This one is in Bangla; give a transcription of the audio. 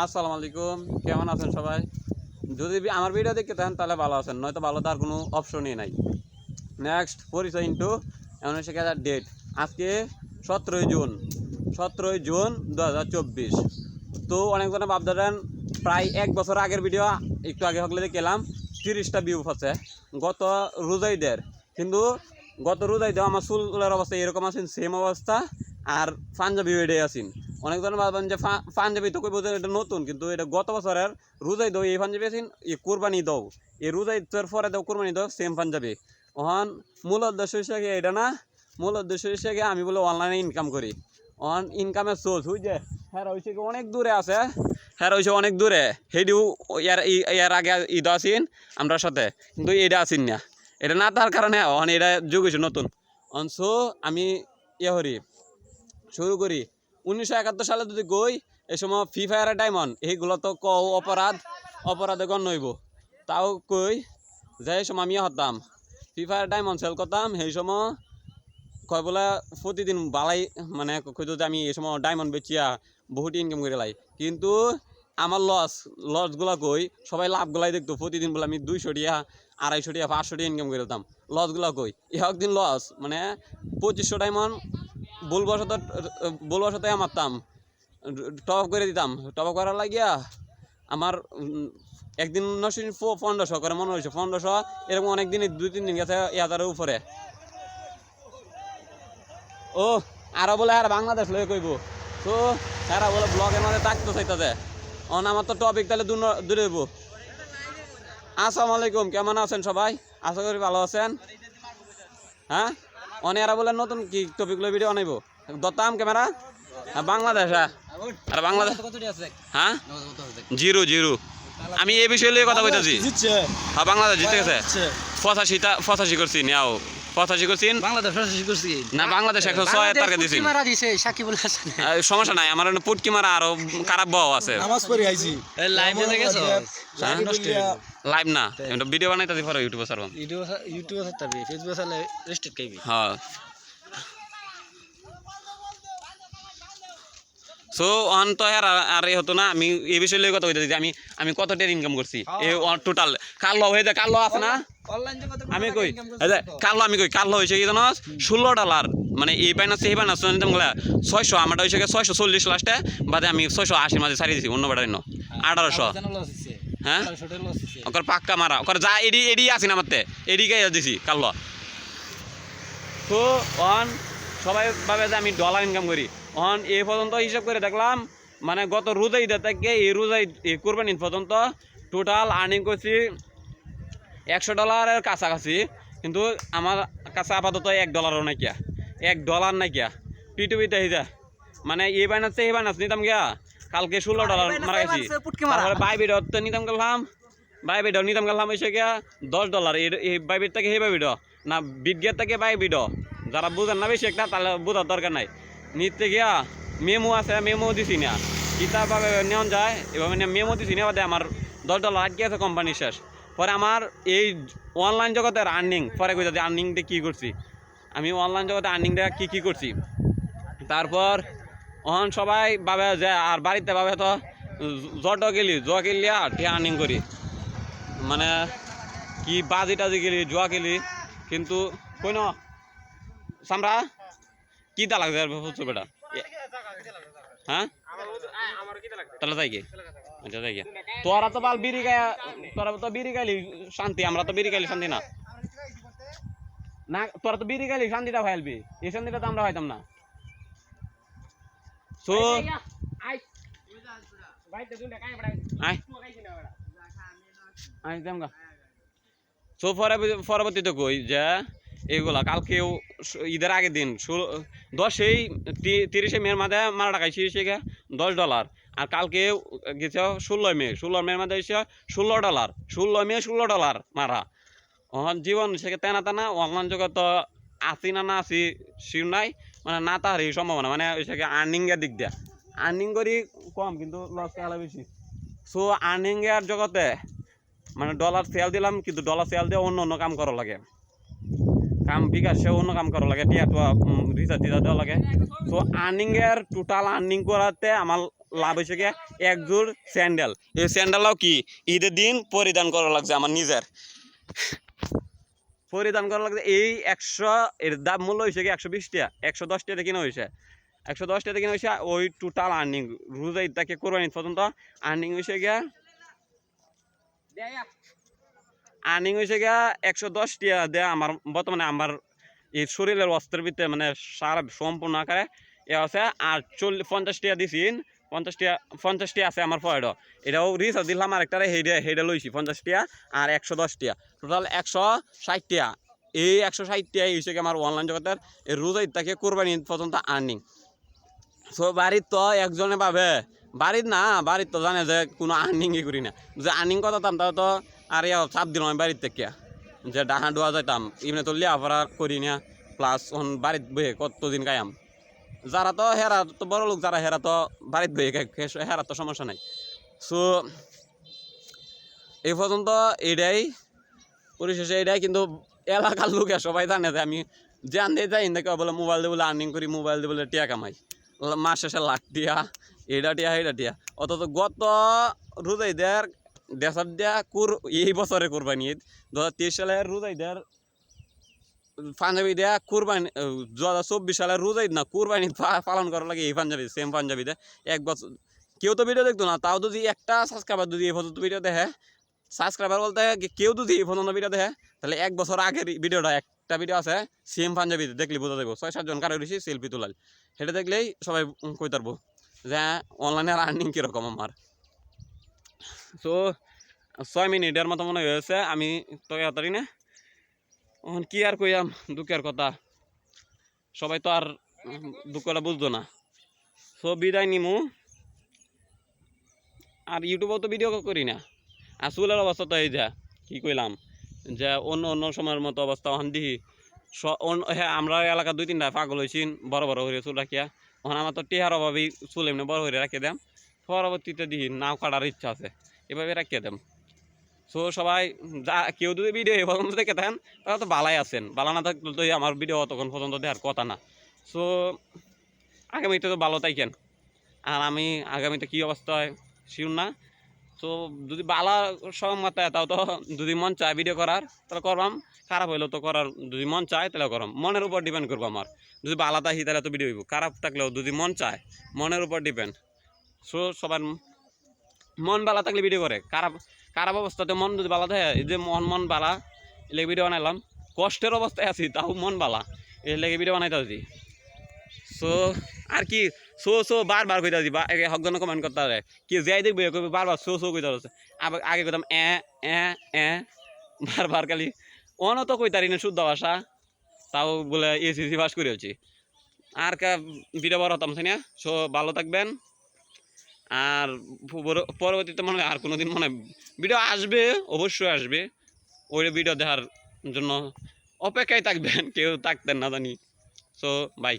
আসসালামু আলাইকুম, কেমন আছেন সবাই? যদি আমার ভিডিও দেখতে থাকেন, তাহলে ভালো আছেন, নয়তো ভালো তার কোনো অপশনই নাই। নেক্সট পরিচয় ইন্টু এমন হচ্ছে ডেট আজকে সতেরোই জুন সতেরোই জুন দু হাজার চব্বিশ। তো অনেকজনে ভাবতেন প্রায় এক বছর আগের ভিডিও একটু আগে হকলে দেখলাম, তিরিশটা ভিউ আছে গত রোজাইদের কিন্তু গত রোজাইদের আমার চুলের অবস্থা এরকম আছেন সেম অবস্থা, আর পাঞ্জাবি এটাই আছেন অনেকজন ভাববেন যে পা- পাঞ্জাবি তো কইব যে এটা নতুন, কিন্তু এটা গত বছরের রোজাই দাও এই পাঞ্জাবি আছেন এই কোরবানি দাও। এই রোজাই তোর পরে দাও, কোরবানি দাও সেম পাঞ্জাবি। ওহন মূল উদ্দেশ্য হিসেবে এটা না, মূল উদ্দেশ্য হিসেবে আমি বলে অনলাইনে ইনকাম করি। অন ইনকামের সোর্স বুঝছে হ্যাঁ কি, অনেক দূরে আছে। হ্যাঁ হয়েছে অনেক দূরে। সেইটিও ইয়ার ইয়ার আগে ঈদ আসিন আমরা সাথে, কিন্তু এটা আসিন না। এটা না তার কারণে অন এটা যুগ হয়েছে নতুন। অন সো আমি ইয়ে করি, শুরু করি উনিশশো একাত্তর সালে যদি গই এই সময় ফ্রি ফায়ারের ডায়মন্ড এইগুলো তো ক অপরাধ, অপরাধে গণ্য হইব। তাও কই, যে এই সময় আমি হতাম। ফ্রি ফায়ার ডায়মন্ড সেল করতাম, সেই সময় কয় বলে প্রতিদিন বালাই মানে কইতো যে আমি এই সময় ডায়মন্ড বেচিয়া বহুত ইনকাম করে লাই। কিন্তু আমার লস লসগুলা কই, সবাই লাভগুলাই দেখতো, প্রতিদিন বলে আমি দুইশো টিয়া, আড়াইশো টিয়া, পাঁচশো টিয়া ইনকাম করে দিতাম। লসগুলা কই এক দিন লস মানে পঁচিশশো ডায়মন্ড ভুলবশত ভুলবশত মারতাম টপ করে দিতাম। টপ করার লাগিয়া আমার একদিন নশো পনেরোশো করে মনে হয়েছে। পনেরোশো এরকম অনেক দিন দুই, তিন দিন গেছে হাজারের উপরে। ও, আরও বলে আর বাংলাদেশ লয়ে কইব। তো এরা বলে ব্লগের মধ্যে থাকতে চাইতাছে। অন, আমার তো টপিক তাহলে দূরে হইব। আসসালামু আলাইকুম, কেমন আছেন সবাই? আশা করি ভালো আছেন। হ্যাঁ? অনে এরা বলে নতুন কি টপিক লই ভিডিও আনাইব দত্তাম ক্যামেরা হ্যাঁ বাংলাদেশ হ্যাঁ। আর বাংলাদেশ হ্যাঁ? Zero zero. আমি এই বিষয়ে লিয়ে কথা কইতাছি। হ্যাঁ বাংলাদেশ জিতে গেছে। পঁচাশিটা পঁচাশি করছি নিয়াও। পঁচাশি করছেন বাংলাদেশ পঁচাশি করছি। না বাংলাদেশ একশো ছয় টার্গেট দিছি মারা দিছে সাকিবুল হাসান। সমস্যা নাই আমার পুটকি মারা আরও খারাপ বউ আছে। নামাজ পড়ে আইছি। লাইভ এ গেছো হ্যাঁ? লাইভ না ভিডিও বানাইতে পারো ইউটিউবে সারবাম ইউটিউবে ইউটিউবে থাকতে ফেসবুকে চালে রেস্টেড খাইবি হ্যাঁ। সো অন তো আর আর এ হতো না আমি এই বিষয়ে লই কথা কইতেছি আমি আমি কত টাকা ইনকাম করছি? এ টোটাল কালো হয়ে যায় কালো আছে না? আমি কই? এই যে কালো আমি কই? কালো হয়েছে কি জানো ষোলো ডলার মানে এই বাইনাস এই বাইনাস নিতাম গেলে ছয়শো। আমারটা হয়েছে ছয়শো চল্লিশ লাস্টে বাদে আমি ছয়শো আশির মাঝে ছাড়িয়ে দিছি অন্য বেড়াই আঠারোশো। হ্যাঁ? ওকর পাক্কা মারা। ওকর যা এডি এডি আছে না মারতে এডি গাই দিছি কাল্লো। তো অন সবাই ভাবে যে আমি ডলার ইনকাম করি। অন এই পর্যন্ত হিসাব করে দেখলাম মানে গত রোজাই ঈদের থেকে এই রোজাই এই কোরবানি পর্যন্ত। টোটাল আর্নিং করছি একশো ডলারের কাছাকাছি কিন্তু আমার কাছে আপাতত এক ডলারও নাইকিয়া এক ডলার নাইকিয়া পিটুপিতে হয়ে মানে এই বাইনাস এই বাইনাস নিতাম গিয়া কালকে ষোলো ডলার মারা গেছি। তারপরে বাই বিডো তো নিতাম গেলাম। বাই বিডো নিতাম গেলাম এসে গিয়া দশ ডলার। এই বাই বিড থেকে এই বাই বিডো না বিডগের থেকে বাই বিডো যারা বুঝেন না বেশি একটা তাহলে বোঝার দরকার নাই। নিতে গিয়া মেমো আছে, মেমো দিছি না। কিতাবভাবে নেওয়া যায়, এভাবে মেমো দিছি না বাদে আমার দশ ডলার আটকে আছে কোম্পানি শেষ। পরে আমার এই অনলাইন জগতের আর্নিং পরে কই আর্নিং দিয়ে কী করছি? আমি অনলাইন জগতে আর্নিং দিয়ে কী কী করছি? তারপর অহন সবাই ভাবে যে, আর বাড়িতে ভাবে তো জট গেলি জুয়া গেলিয়া ঠিক আর্নিং করি। মানে কি বাজি টাজি গেলি জুয়া গেলি, কিন্তু কই ন সামরা কি তা লাগছে আর বুঝছ বেটা? এ- হ্যাঁ? তাহলে তাই কি আচ্ছা তাই কি তোরা তো বাল বিড়ি গায়া তোরা তো বিড়ি গাইলি শান্তি, আমরা তো বিড়ি গাইলি শান্তি না। না, তোরা তো বিড়ি গাইলি শান্তিটা ভাইলবি এই শান্তিটা তো আমরা হইতাম না। সো আয়। আয়, যাম গা। সো পরবর্তীতে কই যে এইগুলা। কালকেও ঈদের আগের দিন, ষোলো দশই তিরিশে মের মাঝে মারা টাকাইছি সেগে দশ ডলার। আর কালকে গেছে ষোলো মে ষোলো মের মাঝে এসে ষোলো ডলার। ষোলো মে, ষোলো ডলার মারা। অহন জীবন সেকে তেনা তেনা, অনলাইন জগৎ তো আসি না না আসি শির নাই মানে না তার এই সম্ভাবনা। মানে সেকে আর্নিং এর দিক দিয়ে। আর্নিং করি কম, কিন্তু লস খেলা বেশি। সো আর্নিং এর জগতে মানে ডলার সেল দিলাম, কিন্তু ডলার সেল দিয়ে অন্য অন্য কাম করা লাগে। কাম বিকাশে অন্য কাম করা লাগে টিয়া টুয়া রিচার্জ টিচার্জ দেওয়া লাগে। তো আর্নিং এর টোটাল আর্নিং করাতে আমার লাভ হয়েছে গিয়ে এক জোড় স্যান্ডেল এই স্যান্ডেলও কি ঈদের দিন পরিধান করা লাগছে আমার নিজের পরিধান করা লাগছে, এই একশো এর দাম মূল্য হয়েছে কি, একশো বিশ টাকা একশো দশ টাকা কিনা হয়েছে একশো দশ টাকা কিনা হয়েছে ওই টোটাল আর্নিং রোজা ঈদ থেকে কোরবানি পর্যন্ত আর্নিং হয়েছে গিয়া আর্নিং হয়েছে গিয়া একশো দশ টাকা দেয়া আমার বর্তমানে আমার এই শরীরের অস্ত্রের ভিতরে মানে সারা সম্পূর্ণ আকারে এ আছে আর চল্লিশ পঞ্চাশ টাকা দিছিন পঞ্চাশ টাকা পঞ্চাশ টাকা আছে আমার পয়েন্ট এটাও রিচার্জ দিলাম আর একটা হেডে হেডে লইছি পঞ্চাশ টাকা আর একশো দশ টাকা টোটাল একশো ষাট টাকা এই একশো ষাট হয়েছে কি আমার অনলাইন জগতের এই রোজা ঈদ থেকে কোরবানি পর্যন্ত আর্নিং। সো বাড়ির তো একজনে পাবে বাড়ির না, বাড়ির তো জানে যে কোনো আর্নিংই করি না। যে আর্নিং কথা তো আর ইয়া চাপ দিলাম আমি বাড়ির থেকে যে ডাহা ডুয়া যাইতাম এমনি তো লিয়াফারা করি না প্লাস অন বাড়িত বয়ে কতদিন গায়াম যারা তো হেরা তো বড় লোক যারা হেরা তো বাড়িত বয়ে খায়, হেরা তো সমস্যা নাই। সো এই পর্যন্ত এটাই পরিশেষে এটাই কিন্তু এলাকার লোকে সবাই জানে যে আমি জানতে যাই না বলে মোবাইল দিয়ে বলে আর্নিং করি মোবাইল দিয়ে বলে টিয়া কামাই। মাস শেষে লাখ টিয়া এটা টিয়া এটা টিয়া। অথচ গত রোজাই দেয়ার দেশার দেয়া কুর, এই বছরে কোরবানি ঈদ। দু হাজার তেইশ সালের রোজাই দেয়ার পাঞ্জাবি দেয়া কুরবানি দু হাজার চব্বিশ সালের রোজাই না, কুরবানি পালন করার লাগে এই পাঞ্জাবি সেম পাঞ্জাবি দেয় এক বছর, কেউ তো ভিডিও দেখতো না, তাও যদি একটা সাবস্ক্রাইবার যদি এই পর্যন্ত ভিডিও দেখে সাবস্ক্রাইবার বলতে কেউ যদি এই পর্যন্ত ভিডিও দেখে, তাহলে এক বছর আগের ভিডিওটা একটা ভিডিও আছে সেম পাঞ্জাবিতে দেখলে বোঝা যাব ছয় সাতজন কারও রয়েছে সেলফি তোলাল। সেটা দেখলেই সবাই কই পারব যে অনলাইনে আর্নিং কীরকম আমার? সো ছয় মিনিটের মতো মনে হয়েছে, আমি তো তাড়াতাড়ি না। এখন কি আর কইয়াম, দুঃখের কথা। সবাই তো আর দুঃখটা বুঝতো না। সো বিদায় নিমু। আর ইউটিউবেও তো ভিডিও করি না। আর চুলের অবস্থা তো এই যা, কি কইলাম, যে অন্য অন্য সময়ের মতো অবস্থা, ওখান দিহি। হ্যাঁ আমরা এলাকা দুই তিনটা পাগল হয়েছি বড় বড় হয়ে চুল রাখিয়া। ওখানে আমার তো টেহার অভাবেই চুল এমনি বড় হয়ে রাখিয়ে দেম পরবর্তীতে দিহি, নাও কাটার ইচ্ছা আছে। এভাবে রাখিয়ে দেম সো সবাই যা, কেউ যদি ভিডিও এই পর্যন্ত দেখে থাকেন তাহলে তো বালাই আছেন। বালা না থাকলে তো আমার ভিডিও অতক্ষণ পর্যন্ত দেওয়ার কথা না। সো, আগামীতে তো ভালো থাকেন। আর আমি আগামীতে কী অবস্থা হয় শিউর না। তো যদি বালা সহমত হয়, তাও তো যদি মন চায় ভিডিও করার, তাহলে করবাম। খারাপ হইলেও তো করার, যদি মন চায় তাহলে করবাম মনের উপর ডিপেন্ড করব আমার। যদি বালা থাকি তাহলে তো ভিডিও হইব খারাপ থাকলেও যদি মন চায়, মনের উপর ডিপেন্ড সো, সবার মন বালা থাকলে ভিডিও করে। খারাপ খারাপ অবস্থাতে মন যদি বালা থাকে, এই যে মন মন বালা এলে ভিডিও বানাইলাম। কষ্টের অবস্থায় আছি, তাও মন বালা এই লেগে ভিডিও বানাইতে আছি সো আর কি সো সো বারবার কইতা আছি হকজন কমেন্ট করতে হবে। কি যাই দেখবে বারবার সো সো কইতা আছে আবার আগে কইতাম, এ এ এ, বারবার খালি অন তো কইতারি না শুদ্ধ ভাষা। তাও বলে এসিসি পাস করে আর কা ভিডিও বড় হতাম না? সো ভালো থাকবেন। আর পরবর্তীতে মনে আর কোনো দিন মনে ভিডিও আসবে, অবশ্যই আসবে। ওই ভিডিও দেখার জন্য অপেক্ষায় থাকবেন, কেউ থাকতেন না জানি। So by